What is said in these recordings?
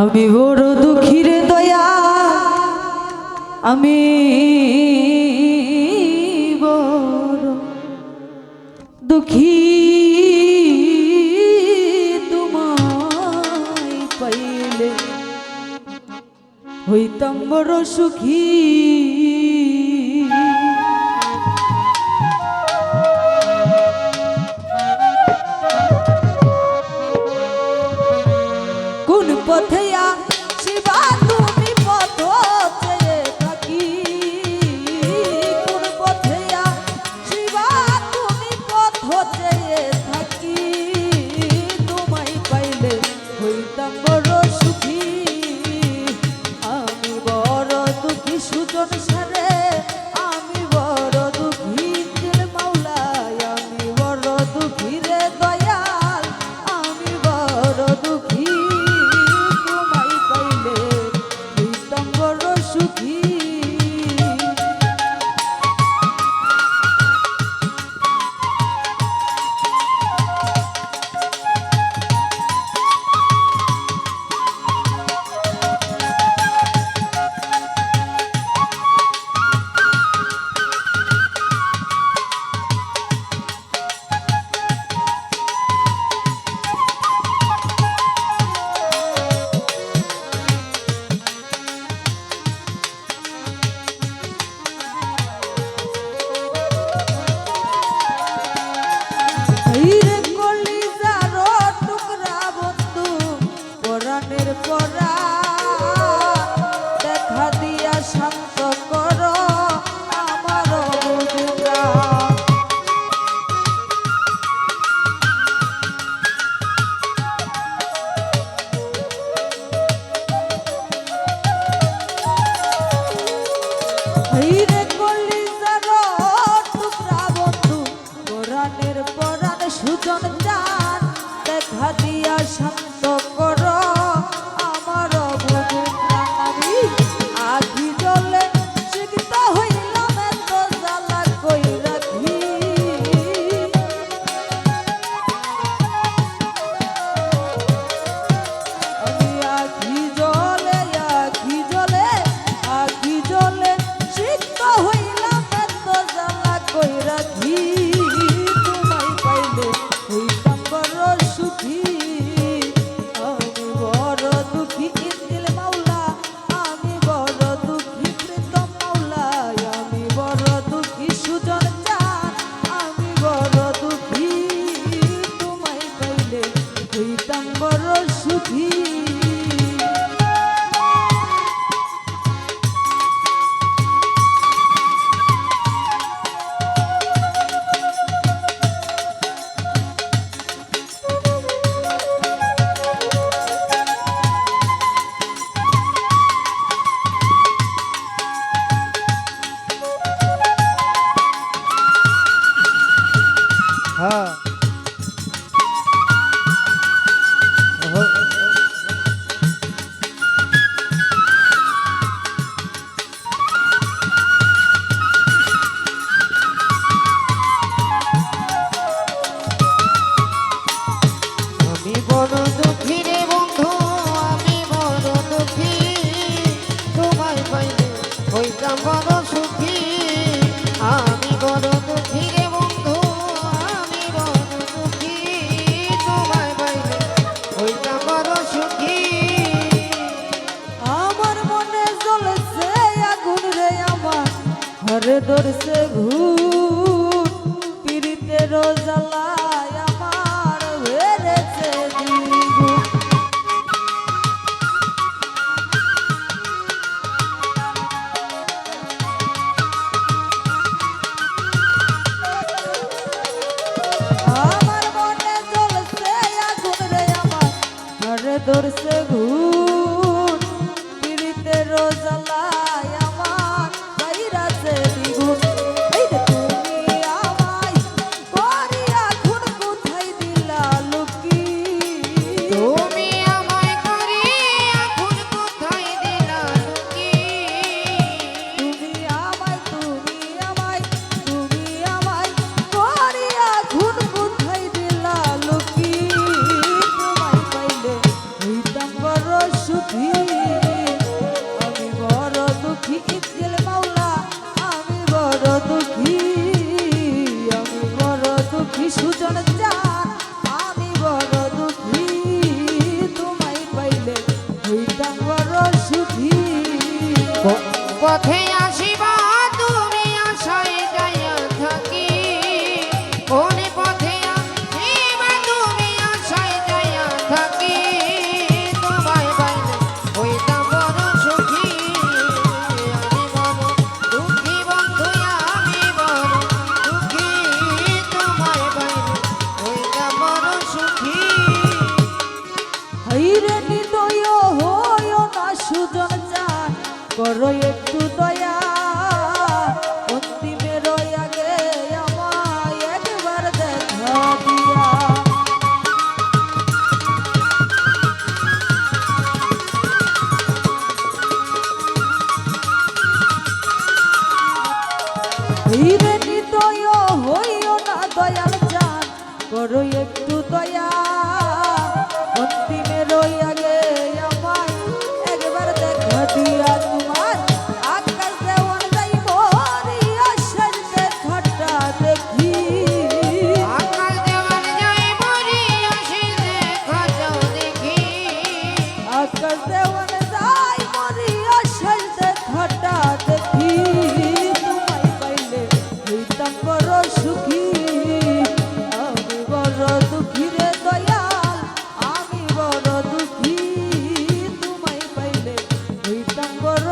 আমি বড় দুঃখীর দয়া আমি বড় দুঃখী তোমায় পাইলে হইতাম বড় সুখী। Quên মোরে ধরছে ভূত, পিড়িতে রোজালায় আমার হয়েছে আমার মনে চলছে আগুন রে আমার ধরছে ভূত। পথে আসিবা, তুমি আশায় যাইয়া থাকি। কোন পথে আসিবা, তুমি আশায় যাইয়া থাকি। তোমায় বাইরে হইতাম বড় সুখী। আমি বড় দুঃখী বন্ধু, আমি বড় দুঃখী। তোমায় বাইরে হইতাম হইরে নিতয় হইও না দয়াল চান করো একটু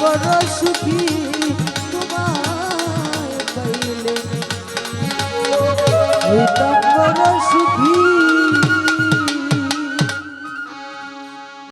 করো সুখী